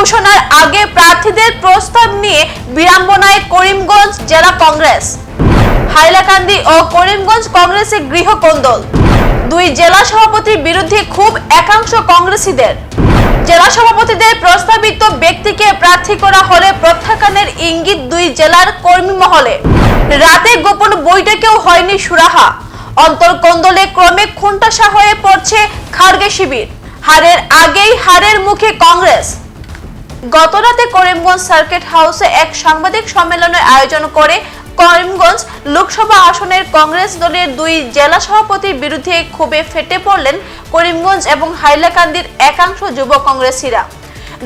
ঘোষণার আগে প্রার্থীদের প্রস্তাব নিয়ে বিড়ম্বনায় করিমগঞ্জ জেলা কংগ্রেস, হাইলাকান্দি ও করিমগঞ্জ কংগ্রেসে গৃহকোন্দল। দুই জেলা সভাপতির বিরুদ্ধে খুব একাংশ কংগ্রেসীদের। জেলা সভাপতিদের প্রস্তাবিত ব্যক্তিকে প্রার্থী করা হলে প্রত্যাখ্যানের ইঙ্গিত দুই জেলার কর্মী মহলে। রাতে গোপন বৈঠকেও হয়নি সুরাহা। অন্তর্কন্দলে ক্রমে খুন্টাসা হয়ে পড়ছে খার্গে শিবির। হারের আগেই হারের মুখে কংগ্রেস। গতরাতে করিমগঞ্জ সার্কিট হাউসে এক সাংবাদিক সম্মেলনের আয়োজন করে করিমগঞ্জ লোকসভা আসনের কংগ্রেস দলের দুই জেলা সভাপতির বিরুদ্ধে ক্ষোভে ফেটে পড়লেন করিমগঞ্জ এবং হাইলাকান্দির একাংশ যুব কংগ্রেসীরা।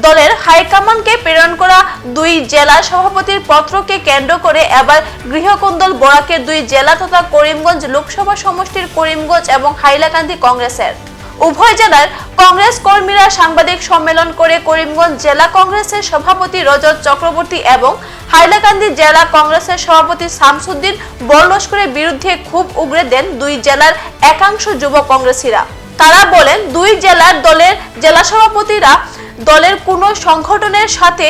দলের হাইকমান্ডকে প্রেরণ করা দুই জেলা সভাপতির পত্রকে কেন্দ্র করে এবার গৃহকুন্দল বরাকের দুই জেলা তথা করিমগঞ্জ লোকসভা সমষ্টির করিমগঞ্জ এবং হাইলাকান্দি কংগ্রেসের। উভয় জেলার কংগ্রেস কর্মীরা সাংবাদিক সম্মেলন করে করিমগঞ্জ জেলা কংগ্রেসের সভাপতি রজত চক্রবর্তী এবং হাইলাকান্দি জেলা কংগ্রেসের সভাপতি শামসুদ্দিন বড়লস্করের বিরুদ্ধে খুব উগরে দেন দুই জেলার একাংশ যুব কংগ্রেসীরা। তারা বলেন, দুই জেলার দলের জেলা সভাপতিরা দলের কোনো সংগঠনের সাথে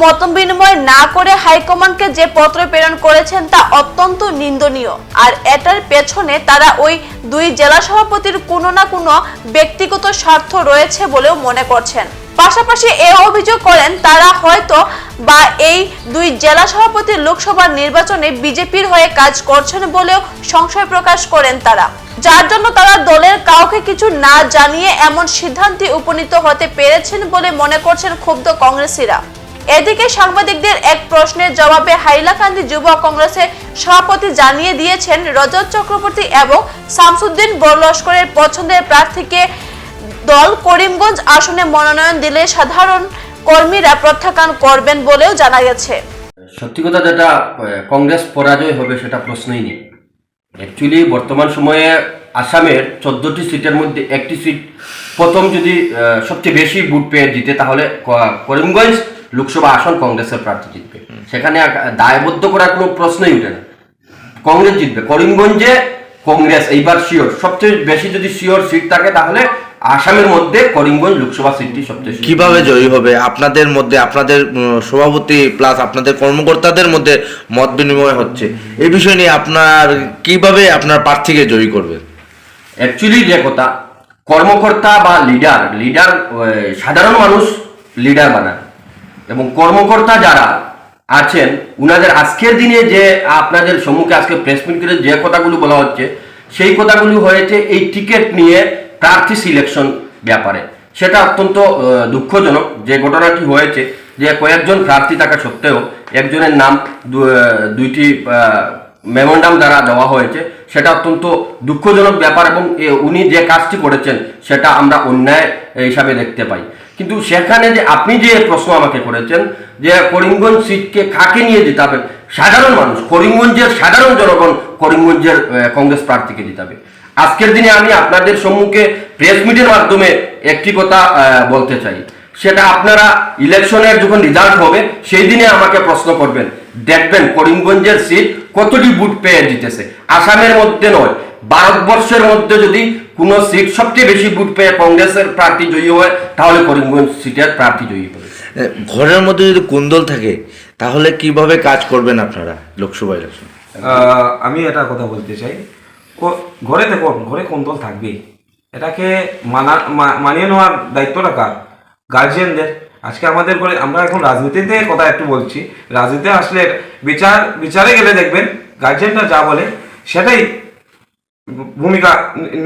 মত বিনিময় না করে হাইকমান্ডকে যে পত্র প্রেরণ করেছেন তা অত্যন্ত নিন্দনীয়। আর এটার পেছনে তারা ওই দুই জেলা সভাপতির কোনো না কোনো ব্যক্তিগত স্বার্থ রয়েছে বলেও মনে করছেন। পাশাপাশি এ অভিযোগ করেন তারা হয়তো বা এই দুই জেলা সভাপতি লোকসভা নির্বাচনে বিজেপির হয়ে কাজ করছেন বলেও সংশয় প্রকাশ করেন তারা। যার জন্য তারা দলের কাউকে কিছু না জানিয়ে এমন সিদ্ধান্তে উপনীত হতে পেরেছেন বলে মনে করছেন ক্ষুব্ধ কংগ্রেসীরা। এদিকে সাংবাদিকদের এক প্রশ্নের জবাবে হাইলাকান্দি যুব কংগ্রেসের সভাপতি জানিয়ে দিয়েছেন, রজত চক্রবর্তী এবং শামসুদ্দিন বড়লস্করের পছন্দের প্রার্থীকে দল করিমগঞ্জ আসনে মনোনয়ন দিলে সাধারণ কর্মীরা প্রত্যাখ্যান করবেন বলেও জানা গেছে সত্যি কথা যেটা কংগ্রেস পরাজয় হবে সেটা প্রশ্নই নেই। অ্যাকচুয়ালি বর্তমান সময়ে আসামের চোদ্দটি সিটের মধ্যে একটি সিট প্রথম যদি সবচেয়ে বেশি ভোট পেয়ে জিতে, তাহলে করিমগঞ্জ লোকসভা আসন কংগ্রেসের প্রার্থী জিতবে। সেখানে দায়বদ্ধ করার কোনো প্রশ্নই উঠে না। কংগ্রেস জিতবে। করিমগঞ্জে কংগ্রেস এইবার শিওর সবচেয়ে বেশি যদি শিওর সিট থাকে তাহলে আসামের মধ্যে করিমগঞ্জ লোকসভা সিটটি সবচেয়ে। কীভাবে জয়ী হবে? আপনাদের মধ্যে আপনাদের সভাপতি প্লাস আপনাদের কর্মকর্তাদের মধ্যে মত বিনিময় হচ্ছে। এই বিষয় নিয়ে আপনার কীভাবে আপনার প্রার্থীকে জয়ী করবে? অ্যাকচুয়ালি যে কথা কর্মকর্তা বা লিডার লিডার সাধারণ মানুষ লিডার বানায়। এবং কর্মকর্তা যারা আছেন, উনাদের আজকের দিনে যে আপনাদের সম্মুখে আজকে প্রেস মিট করে যে কথাগুলো বলা হচ্ছে, সেই কথাগুলো হয়েছে এই টিকিট নিয়ে প্রার্থী সিলেকশন ব্যাপারে। সেটা অত্যন্ত দুঃখজনক যে ঘটনাটি হয়েছে, যে কয়েকজন প্রার্থী থাকা সত্ত্বেও একজনের নাম দুইটি মেমোরান্ডাম দ্বারা দেওয়া হয়েছে। সেটা অত্যন্ত দুঃখজনক ব্যাপার এবং উনি যে কাজটি করেছেন, সেটা আমরা অন্যায় হিসাবে দেখতে পাই। কিন্তু সেখানে যে আপনি যে প্রশ্ন আমাকে করেছেন, যে করিমগঞ্জ সিটকে কাকে নিয়ে জিতাবেন সাধারণ মানুষ, করিমগঞ্জের সাধারণ জনগণ করিমগঞ্জের কংগ্রেস প্রার্থীকে জিতাবে আজকের দিনে আমি আপনাদের সম্মুখে প্রেস মিটের মাধ্যমে একটি কথা বলতে চাই। সেটা আপনারা ইলেকশনের যখন রেজাল্ট হবে, সেই দিনে আমাকে প্রশ্ন করবেন। দেখবেন করিমগঞ্জের সিট কতটি বুট পেয়ে জিতেছে? আসামের মধ্যে নয় ভারতবর্ষের মধ্যে যদি কোনো সিট সবচেয়ে বেশি বুট পেয়ে কংগ্রেসের প্রার্থী জয়ী হয় তাহলে করিমগঞ্জ সিটের প্রার্থী জয়ী হবে। ঘরের মধ্যে যদি কুন্দল থাকে তাহলে কীভাবে কাজ করবেন আপনারা লোকসভা ইলেকশন আমি এটা কথা বলতে চাই। ক- ঘরে দেখো ঘরে কুন্দল থাকবেই। এটাকে মানা মানিয়ে নেওয়ার দায়িত্বটা কার? গার্জিয়ানদের আজকে আমাদের ঘরে আমরা এখন রাজনীতিতে কথা একটু বলছি। রাজনীতিতে আসলে বিচার বিচারে গেলে দেখবেন গার্জিয়ানরা যা বলে সেটাই ভূমিকা,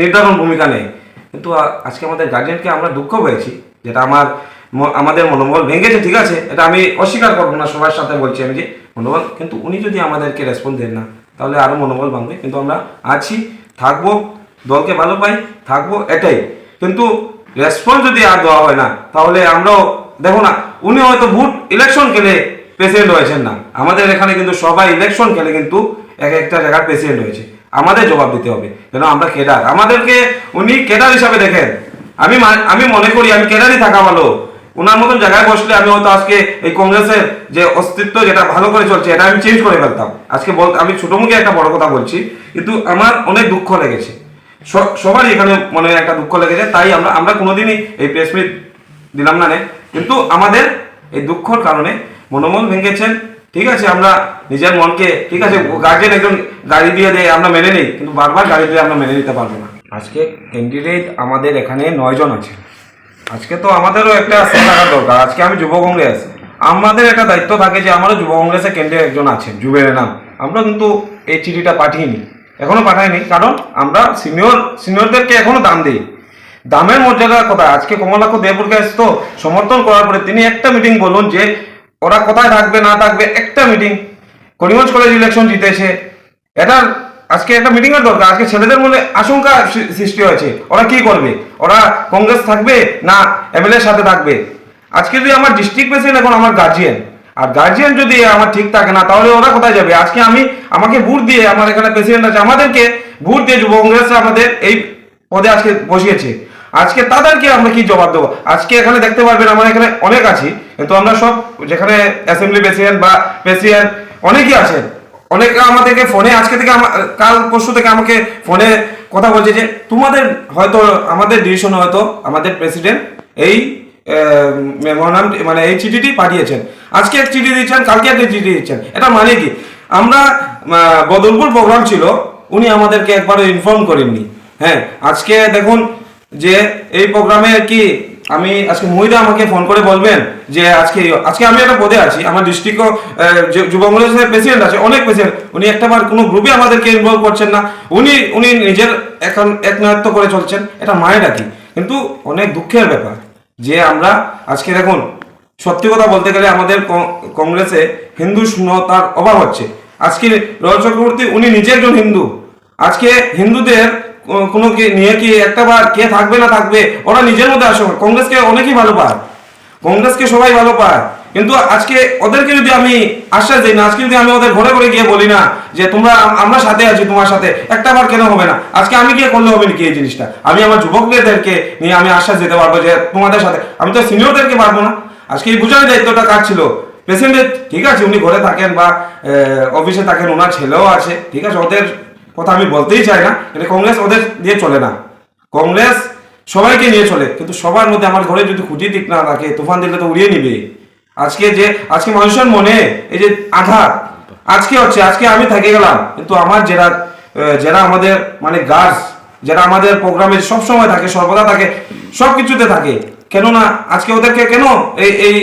নির্ধারণ ভূমিকা নেই। কিন্তু আজকে আমাদের গার্জিয়ানকে আমরা দুঃখ পেয়েছি, যেটা আমার আমাদের মনোবল ভেঙেছে, ঠিক আছে? এটা আমি অস্বীকার করব না, সবার সাথে বলছি আমি যে, মনোবল, কিন্তু উনি যদি আমাদেরকে রেসপন্স দেন না, তাহলে আরও মনোবল ভাঙবে। কিন্তু আমরা আছি, থাকব, দলকে ভালো পাই, থাকব, এটাই। কিন্তু রেসপন্স যদি আর দেওয়া হয় না, তাহলে আমরাও, দেখো না, উনি হয়তো ভোট ইলেকশন খেলে প্রেসিডেন্ট হয়েছেন না। আমাদের এখানে কিন্তু সবাই ইলেকশন খেলে কিন্তু এক একটা জায়গার প্রেসিডেন্ট হয়েছে। আমাদের জবাব দিতে হবে। কেন আমরা কেডার। আমাদেরকে উনি কেডার হিসাবে দেখেন। আমি আমি মনে করি আমি কেডারই থাকা ভালো। ওনার মতন জায়গায় বসলে আমি হয়তো আজকে এই কংগ্রেসের যে অস্তিত্ব যেটা ভালো করে চলছে, এটা আমি চেঞ্জ করে ফেলতাম। আজকে বল, আমি ছোট মুখে একটা বড় কথা বলছি, কিন্তু আমার অনেক দুঃখ লেগেছে। সবারই এখানে মনে একটা দুঃখ লেগেছে, তাই আমরা আমরা কোনোদিনই এই প্রেস মিট দিলাম নে কিন্তু আমাদের এই দুঃখর কারণে মনোমন ভেঙেছেন ঠিক আছে, আমরা নিজের মনকে, ঠিক আছে গার্জেন একজন গাড়ি দিয়ে দেয়, আমরা মেনে নিই, কিন্তু বারবার গাড়ি দিয়ে আমরা মেনে নিতে পারব না। আজকে ক্যান্ডিডেট আমাদের এখানে নয়জন আছে। আজকে তো আমাদেরও একটা রাখার দরকার, আজকে আমি যুব কংগ্রেস। আমাদের একটা দায়িত্ব থাকে যে আমারও যুব কংগ্রেসের কেন্দ্রে একজন আছেন যুবের নাম। আমরা কিন্তু এই চিঠিটা পাঠিয়েনি এখনও পাঠাইনি, কারণ আমরা সিনিয়র সিনিয়রদেরকে এখনও দাম দিই। দামের মর্যাদার কথা আজকে কমলাক্ষ দেবপুরকে তো সমর্থন করার পরে তিনি একটা মিটিং বলুন যে ওরা কোথায় থাকবে, না থাকবে, একটা মিটিং করিমগঞ্জ কলেজ ইলেকশন জিতেছে। এটার আজকে একটা মিটিং এর দরকার। আজকে ছেলেদের মনে আশঙ্কা সৃষ্টি হয়েছে। ওরা কি করবে? ওরা কংগ্রেস থাকবে, না এমএলএর সাথে থাকবে? আজকে যদি আমার ডিস্ট্রিক্ট প্রেসিডেন্ট এখন আমার গার্জিয়ান আর গার্জিয়ান যদি আমার ঠিক থাকে না, তাহলে ওরা কোথায় যাবে? আজকে আমি, আমাকে ভোট দিয়ে আমার এখানে প্রেসিডেন্ট আছে, আমাদেরকে ভোট দিয়ে যুব কংগ্রেস আমাদের এই পদে আজকে বসিয়েছে। আজকে তাদেরকে আমরা কি জবাব দেবো? আজকে এখানে দেখতে পারবেন আমরা এখানে অনেক আছি, কিন্তু আমরা সব যেখানে অ্যাসেম্বলি প্রেসিডেন্ট বা প্রেসিডেন্ট অনেকেই আছেন অনেকে আমাদেরকে ফোনে আজকে থেকে কাল পরশু থেকে আমাকে ফোনে কথা বলছে যে, তোমাদের হয়তো, আমাদের ডিভিশনে হয়তো আমাদের প্রেসিডেন্ট এই memorandum মানে এই চিঠিটি পাঠিয়েছেন। আজকে এক চিঠি দিচ্ছেন কালকে একটা চিঠি দিচ্ছেন এটা মানে কি? আমরা বদলপুর প্রোগ্রাম ছিল, উনি আমাদেরকে একবারও ইনফর্ম করেননি। হ্যাঁ আজকে দেখুন যে এই প্রোগ্রামে কি আমি আজকে মহিদা আমাকে ফোন করে বলবেন যে আজকে আজকে আমি একটা পদে আছি, আমার ডিস্ট্রিক্টও যুব কংগ্রেসের প্রেসিডেন্ট আছে, অনেক প্রেসিডেন্ট উনি একটাবার কোনো গ্রুপে আমাদেরকে ইনভলভ করছেন না। উনি উনি নিজের এখন একনায়ত্ব করে চলছেন, এটা মায়েরা কি কিন্তু অনেক দুঃখের ব্যাপার যে আমরা আজকে দেখুন, সত্যি কথা বলতে গেলে আমাদের কংগ্রেসে হিন্দু শূন্যতার অভাব হচ্ছে। আজকে রয় চক্রবর্তী, উনি নিজে একজন হিন্দু। আজকে হিন্দুদের কোনো কি, নিয়ে কি একটা বার কে থাকবে না থাকবে, ওরা নিজের মধ্যে আসে। কংগ্রেসকে অনেকেই ভালো পায়। কংগ্রেসকে সবাই ভালো পায়। কিন্তু আজকে ওদেরকে যদি আমি আশ্বাস দিই না, আজকে যদি আমি ওদের ঘরে ঘরে গিয়ে বলি না যে তোমরা আমরা সাথে আছি তোমার সাথে, একটা বার কেন হবে না? আজকে আমি গিয়ে করলে হবে নাকি এই জিনিসটা? আমি আমার যুবকদেরকে নিয়ে আমি আশ্বাস দিতে পারব যে তোমাদের সাথে, আমি তো সিনিয়রদেরকে পারব না। আজকে এই বুঝানোর দায়িত্বটা কার ছিল? প্রেসিডেন্টের, ঠিক আছে, উনি ঘরে থাকেন বা অফিসে থাকেন, ওনার ছেলেও আছে, ঠিক আছে, ওদের কথা আমি বলতেই চাই না, এটা কংগ্রেস ওদের দিয়ে চলে না। কংগ্রেস সবাইকে নিয়ে চলে, কিন্তু সবার মধ্যে আমার ঘরে যদি খুঁটি দিক না থাকে, তুফান দিলে তো উড়িয়ে নিবে। আজকে যে, আজকে মানুষের মনে, এই যে আঘাত, আজকে হচ্ছে, আজকে আমি থেকে গেলাম, কিন্তু আমার যারা যারা আমাদের মানে গার্ডস যারা আমাদের প্রোগ্রামে সব সময় থাকে, সর্বদা থাকে সব কিছুতে থাকে, কেননা আজকে ওদেরকে কেন এই এই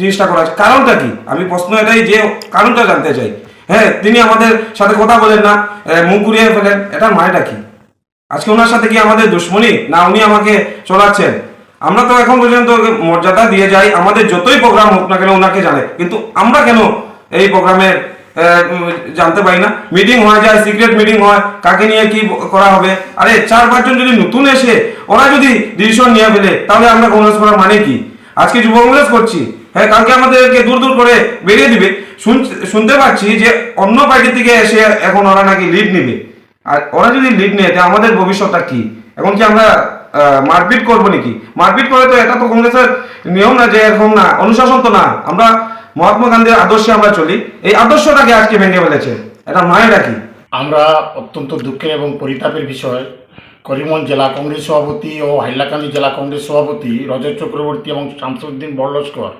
জিনিসটা করা কারণটা কি? আমি প্রশ্ন এটাই যে, কারণটা জানতে চাই। হ্যাঁ তিনি আমাদের সাথে কথা বলেন না মুখ ঘুরিয়ে ফেলেন। এটার মানেটা কি? আজকে ওনার সাথে কি আমাদের দুশ্মনী, না উনি আমাকে চলাচ্ছেন? আমরা তো এখন পর্যন্ত মর্যাদা দিয়ে যাই, আমাদের যতই প্রোগ্রাম হোক না কেন ওনাকে জানে। কিন্তু আমরা কেন এই প্রোগ্রামের জানতে পারি না? মিটিং হয়ে, যায় সিক্রেট মিটিং হয়, কাকে নিয়ে কি করা হবে? আরে, চার পাঁচজন যদি নতুন এসে, ওরা যদি ডিসিশন নিয়ে ফেলে, তাহলে আমরা কংগ্রেস করার মানে কি? আজকে যুব কংগ্রেস করছি। হ্যাঁ কালকে আমাদেরকে দূর দূর করে বেরিয়ে দিবে। শুন- শুনতে পাচ্ছি যে অন্য পার্টি থেকে এসে এখন ওরা নাকি লিড নিবে। আর ওরা যদি লিড নেয় তাহলে আমাদের ভবিষ্যৎটা কি? এখন কি আমরা মারপিট করব নাকি? মারপিট করে তো এটা তো কংগ্রেসের নিয়ম না যে এরকম না, অনুশাসন তো না। আমরা মহাত্মা গান্ধীর আদর্শে আমরা চলি। এই আদর্শটাকে আজকে ভেঙে ফেলেছে। এটা মায়েরা কি? আমরা অত্যন্ত দুঃখের এবং পরিতাপের বিষয়। করিমগঞ্জ জেলা কংগ্রেস সভাপতি ও হাইলাকান্দি জেলা কংগ্রেস সভাপতি রজত চক্রবর্তী এবং শামসুদ্দিন বড়লস্কর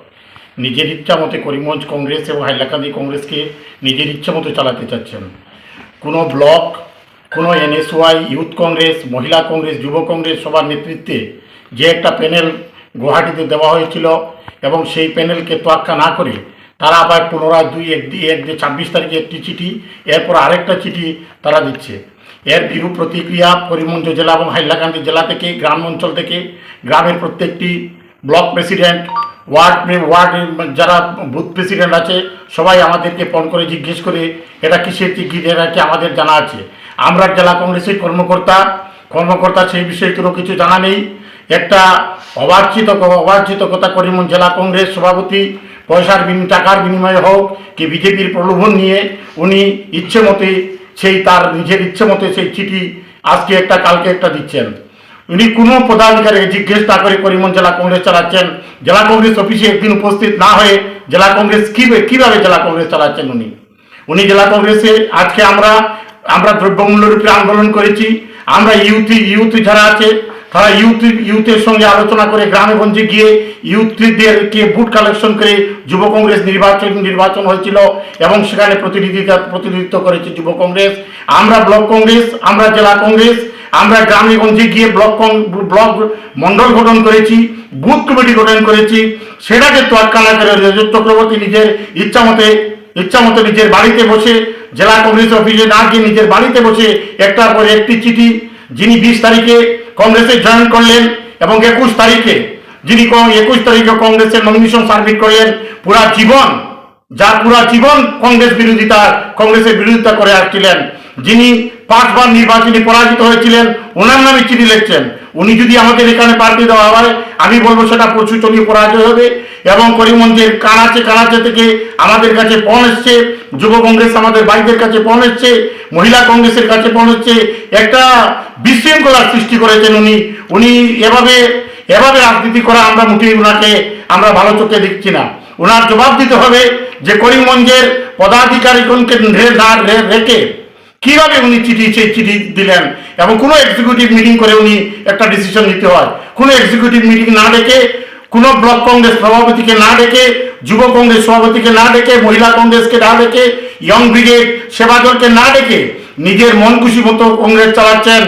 নিজের ইচ্ছা মতে করিমগঞ্জ কংগ্রেস এবং হাইলাকান্দি কংগ্রেসকে নিজের ইচ্ছা মতো চালাতে চাচ্ছেন। কোনো ব্লক, কোনো এনএসওয়াই, ইউথ কংগ্রেস, মহিলা কংগ্রেস, যুব কংগ্রেস সবার নেতৃত্বে যে একটা প্যানেল গুয়াহাটিতে দেওয়া হয়েছিল এবং সেই প্যানেলকে তোয়াক্কা না করে তারা আবার পুনরায় দুই এক দিয়ে এক দিয়ে ছাব্বিশ তারিখে একটি চিঠি, এরপর আরেকটা চিঠি তারা দিচ্ছে। এর বিরূপ প্রতিক্রিয়া করিমগঞ্জ জেলা এবং হাইলাকান্দি জেলা থেকে, গ্রাম অঞ্চল থেকে, গ্রামের প্রত্যেকটি ব্লক প্রেসিডেন্ট ওয়ার্ড ওয়ার্ড যারা বুথ প্রেসিডেন্ট আছে, সবাই আমাদেরকে ফোন করে জিজ্ঞেস করে এটা কিসের চিঠি এটা কি আমাদের জানা আছে? আমরা জেলা কংগ্রেসের কর্মকর্তা কর্মকর্তা সেই বিষয়ে কোনো কিছু জানা নেই। একটা অবাঞ্ছিত অবাঞ্ছিত কথা করিমগঞ্জ জেলা কংগ্রেস সভাপতি, পয়সার বিনি, টাকার বিনিময়ে হোক কি বিজেপির প্রলোভন নিয়ে উনি ইচ্ছে মতে সেই তার নিজের ইচ্ছে মতে সেই চিঠি আজকে একটা, কালকে একটা দিচ্ছেন। উনি কোনো পদাধিকারীকে জিজ্ঞেস না করে করিমগঞ্জ জেলা কংগ্রেস চালাচ্ছেন। জেলা কংগ্রেস অফিসে একদিন উপস্থিত না হয়ে জেলা কংগ্রেস কীভাবে কীভাবে জেলা কংগ্রেস চালাচ্ছেন উনি? উনি জেলা কংগ্রেসে আজকে আমরা আমরা দ্রব্যমূল্যের উপরে আন্দোলন করেছি। আমরা ইউথ ইউথ যারা আছে, তারা ইউথ, ইউথের সঙ্গে আলোচনা করে গ্রামে গঞ্জে গিয়ে ইউথদেরকে ভোট কালেকশন করে যুব কংগ্রেস নির্বাচন নির্বাচন হয়েছিল এবং সেখানে প্রতিনিধিত্ব প্রতিনিধিত্ব করেছে যুব কংগ্রেস। আমরা ব্লক কংগ্রেস, আমরা জেলা কংগ্রেস আমরা গ্রামে গঞ্জে গিয়ে ব্লক ব্লক মন্ডল গঠন করেছি, বুথ কমিটি গঠন করেছি, সেটাকে তোয়াক্কা করে রজত চক্রবর্তী নিজের ইচ্ছা মতে, ইচ্ছা মতো নিজের বাড়িতে বসে, জেলা কংগ্রেস অফিসে না গিয়ে নিজের বাড়িতে বসে একটার পর একটি চিঠি যিনি বিশ তারিখে কংগ্রেসে জয়েন করলেন এবং একুশ তারিখে যিনি একুশ তারিখে কংগ্রেসের নমিনেশন সাবমিট করলেন পুরা জীবন যার পুরা জীবন কংগ্রেস বিরোধিতা, কংগ্রেসের বিরোধিতা করে আসছিলেন। যিনি পাঁচবার নির্বাচনে পরাজিত হয়েছিলেন, ওনার নামে চিঠি লিখছেন। উনি যদি আমাদের এখানে পার্টি দেওয়া হয়, আমি বলব সেটা প্রচুচনীয় পরাজয় হবে এবং করিমগঞ্জের কানাচে কানাচে থেকে আমাদের কাছে পণ এসছে, যুব কংগ্রেস আমাদের ভাইদের কাছে পণ এসছে, মহিলা কংগ্রেসের কাছে পণ এসছে। একটা বিশৃঙ্খলার সৃষ্টি করেছেন উনি। উনি এভাবে এভাবে রাজনীতি করা আমরা মোটেই ওনাকে আমরা ভালো চোখে দেখছি না। ওনার জবাব দিতে হবে যে করিমগঞ্জের পদাধিকারীগণকে রেখে কীভাবে উনি চিঠি, সেই চিঠি দিলেন? এবং কোনো এক্সিকিউটিভ মিটিং করে উনি একটা ডিসিশন নিতে হয়? কোনো এক্সিকিউটিভ মিটিং না ডেকে, কোনো ব্লক কংগ্রেস সভাপতিকে না ডেকে, যুব কংগ্রেস সভাপতিকে না ডেকে, মহিলা কংগ্রেসকে না ডেকে ইয়ং ব্রিগেড সেবাদলকে না ডেকে, নিজের মন খুশি মতো কংগ্রেস চালাচ্ছেন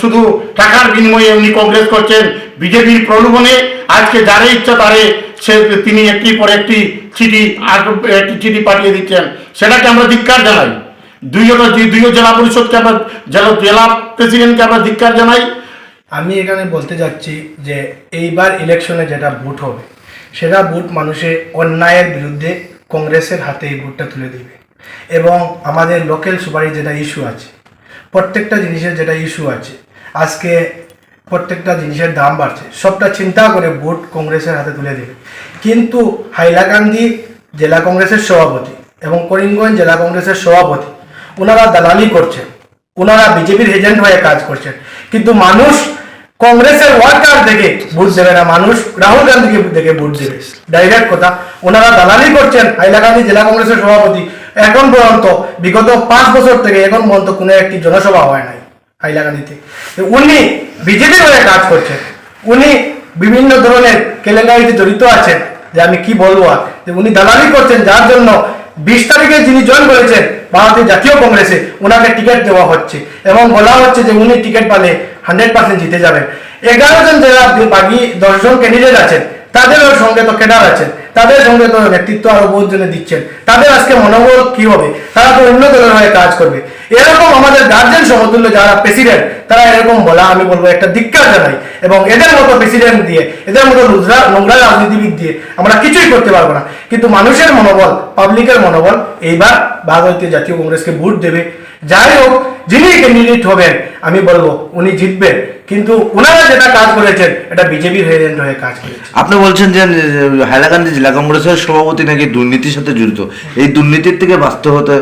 শুধু টাকার বিনিময়ে উনি কংগ্রেস করছেন, বিজেপির প্রলোভনে। আজকে যারে ইচ্ছা তারে সে তিনি একটি পর একটি চিঠি আর একটি চিঠি পাঠিয়ে দিচ্ছেন। সেটাকে আমরা ধিক্কার জানাই। দুইও দুইও জেলা পরিষদকে আমরা জেলা জেলা প্রেসিডেন্টকে আমরা ধিক্কার জানাই। আমি এখানে বলতে যাচ্ছি যে এইবার ইলেকশনে যেটা ভোট হবে, সেটা ভোট মানুষে অন্যায়ের বিরুদ্ধে কংগ্রেসের হাতে এই ভোটটা তুলে দিবে। এবং আমাদের লোকাল সুপারি যেটা ইস্যু আছে, প্রত্যেকটা জিনিসের যেটা ইস্যু আছে, আজকে প্রত্যেকটা জিনিসের দাম বাড়ছে, সবটা চিন্তা করে ভোট কংগ্রেসের হাতে তুলে দেবে। কিন্তু হাইলাকান্দি জেলা কংগ্রেসের সভাপতি এবং করিমগঞ্জ জেলা কংগ্রেসের সভাপতি ওনারা দালালি করছেন ওনারা বিজেপির এজেন্ট হয়ে কাজ করছেন কিন্তু মানুষ কংগ্রেসের ওয়ার্কার দেখে ভোট দেবে না, মানুষ রাহুল গান্ধীকে দেখে ভোট দেবে। ডাইরেক্ট কথা, ওনারা দালালি করছেন হাইলাকান্দি জেলা কংগ্রেসের সভাপতি। এখন পর্যন্ত, বিগত পাঁচ বছর থেকে এখন পর্যন্ত কোনো একটি জনসভা হয় নাই হাইলাকান্দিতে উনি বিজেপির হয়ে কাজ করছেন। উনি বিভিন্ন ধরনের কেলেঙ্কারিতে জড়িত আছেন, যে আমি কি বলব আর। উনি দালালি করছেন যার জন্য বিশ তারিখে যিনি জয়েন করেছেন ভারতীয় জাতীয় কংগ্রেসে, ওনাকে টিকিট দেওয়া হচ্ছে এবং বলা হচ্ছে যে উনি টিকিট পালে হান্ড্রেড পার্সেন্ট জিতে যাবেন। এগারো জন যারা বাকি দশজন ক্যান্ডিডেট আছেন, তাদের সঙ্গে তো ক্যাডার আছেন, তাদের সঙ্গে তো নেতৃত্ব আরও বহুত জনে দিচ্ছেন, তাদের আজকে মনোবল কি হবে? তারা তো অন্য দলের হয়ে কাজ করবে। এরকম আমাদের গার্জেন সমতুল্য যারা প্রেসিডেন্ট তারা এরকম বলা আমি বলব একটা ধিক্কার জানাই। এবং এদের মতো প্রেসিডেন্ট দিয়ে এদের মতো নোংরা নোংরা রাজনীতিবিদ দিয়ে আমরা কিছুই করতে পারব না। কিন্তু মানুষের মনোবল পাবলিকের মনোবল এইবার ভারতীয় জাতীয় কংগ্রেসকে ভোট দেবে। যাই হোক যিনি ক্যান্ডিডেট হবেন আমি বলব উনি জিতবেন। কিন্তু ওনারা যেটা কাজ করেছেন এটা বিজেপির এজেন্ট হয়ে কাজ করেছে। আপনি বলছেন যে হাইলাকান্দি জেলা কংগ্রেসের সভাপতি নাকি দুর্নীতির সাথে জড়িত? এই দুর্নীতির থেকে বাঁচতে হতে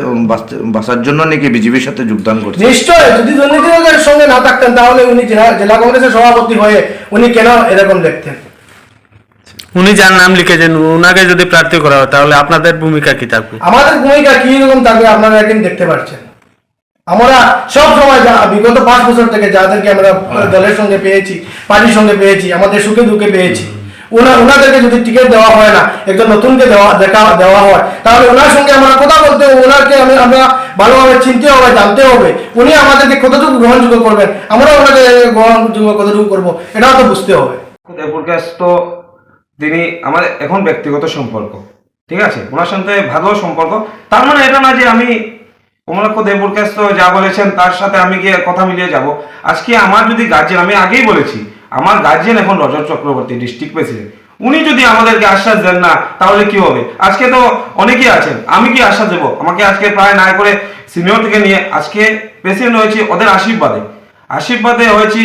বাঁচার জন্য নাকি বিজেপির সাথে যোগদান করছে? নিশ্চয় যদি দুর্নীতির সঙ্গে না থাকতেন তাহলে উনি জেলা কংগ্রেসের সভাপতি হয়ে উনি কেন এরকম দেখতেন? উনি যার নাম লিখেছেন ওনাকে যদি প্রার্থী করা হয় তাহলে আপনাদের ভূমিকা কি থাকবে? আমাদের ভূমিকা কি রকম থাকবে আপনারা একদিন দেখতে পাচ্ছেন আমরা সব সময় যা বিগত পাঁচ বছর থেকে যাদেরকে আমরা দলের সঙ্গে পেয়েছি পার্টির সঙ্গে পেয়েছি আমাদের সুখে দুঃখে পেয়েছি ওনা ওনাদেরকে যদি টিকিট দেওয়া হয় না একজন নতুনকে দেওয়া দেখা দেওয়া হয়, তাহলে ওনার সঙ্গে আমরা কথা বলতে ওনাকে আমি আমরা ভালোভাবে চিনতে হবে, জানতে হবে। উনি আমাদেরকে কতটুকু গ্রহণযোগ্য করবেন, আমরা ওনাকে গ্রহণযোগ্য কতটুকু করব, এটাও তো বুঝতে হবে। তো তিনি আমার এখন ব্যক্তিগত সম্পর্ক, ঠিক আছে? ওনার সাথে ভালো সম্পর্ক। তার মানে এটা না যে আমি কমলাক্ষ দেবপুর তো যা বলেছেন, তার সাথে আমি গিয়ে কথা মিলিয়ে যাব। আজকে আমার যদি গার্জেন আমি আগেই বলেছি আমার গার্জেন এখন রজত চক্রবর্তী ডিস্ট্রিক্ট প্রেসিডেন্ট উনি যদি আমাদেরকে আশ্বাস দেন না, তাহলে কি হবে? আজকে তো অনেকেই আছেন, আমি কি আশ্বাস দেবো? আমাকে আজকে প্রায় না করে সিনিয়র থেকে নিয়ে আজকে প্রেসিডেন্ট হয়েছি ওদের আশীর্বাদে। আশীর্বাদে হয়েছি,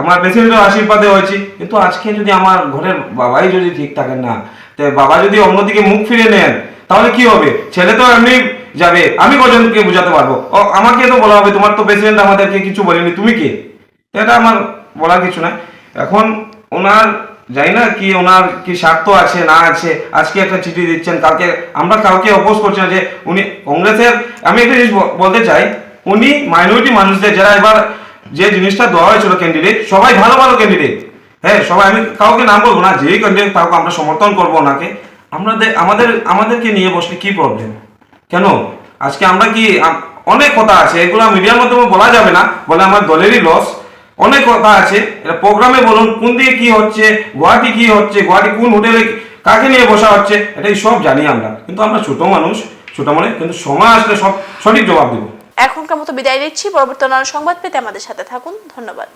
আমার প্রেসিডেন্টের আশীর্বাদে হয়েছি। কিন্তু আজকে যদি আমার ঘরের বাবাই যদি ঠিক থাকেন না বাবা যদি অন্যদিকে মুখ ফিরে নেন, তাহলে কি হবে? ছেলে তো এমনি যাবে, আমি কজনকে বুঝাতে পারব? ও, আমাকে তো বলা হবে, তোমার তো প্রেসিডেন্ট আমাদেরকে কিছু বলেনি, তুমি কে? এটা আমার বলার কিছু নাই। এখন ওনার, জানি না কি ওনার কি স্বার্থ আছে, না আছে, আজকে একটা চিঠি দিচ্ছেন, কালকে আমরা কাউকে অপোজ করছি না যে উনি কংগ্রেসের, আমি একটা জিনিস বলতে চাই, উনি মাইনরিটি মানুষদের যারা এবার যে জিনিসটা দেওয়া হয়েছিল ক্যান্ডিডেট সবাই ভালো ভালো ক্যান্ডিডেট হ্যাঁ সবাই, আমি কাউকে নাম বলব না, যেই ক্যান্ডিডেট কাউকে আমরা সমর্থন করব ওনাকে। আমাদের আমাদের, আমাদেরকে নিয়ে বসলে কি প্রবলেম কেন? আজকে আমরা কি অনেক কথা আছে, এগুলো মিডিয়ার মাধ্যমে বলা যাবে না, বলে আমার দলেরই লস অনেক কথা আছে। এটা প্রোগ্রামে বলুন, কোন দিকে কি হচ্ছে, গুয়াহাটি কি হচ্ছে, গুয়াহাটি কোন হোটেলে কাকে নিয়ে বসা হচ্ছে, এটাই সব জানি আমরা। কিন্তু আমরা ছোট মানুষ, ছোট মানে কিন্তু সময় আসলে সব সঠিক জবাব দেবো। এখনকার মতো বিদায় নিচ্ছি। পরবর্তী সংবাদ পেতে আমাদের সাথে থাকুন। ধন্যবাদ।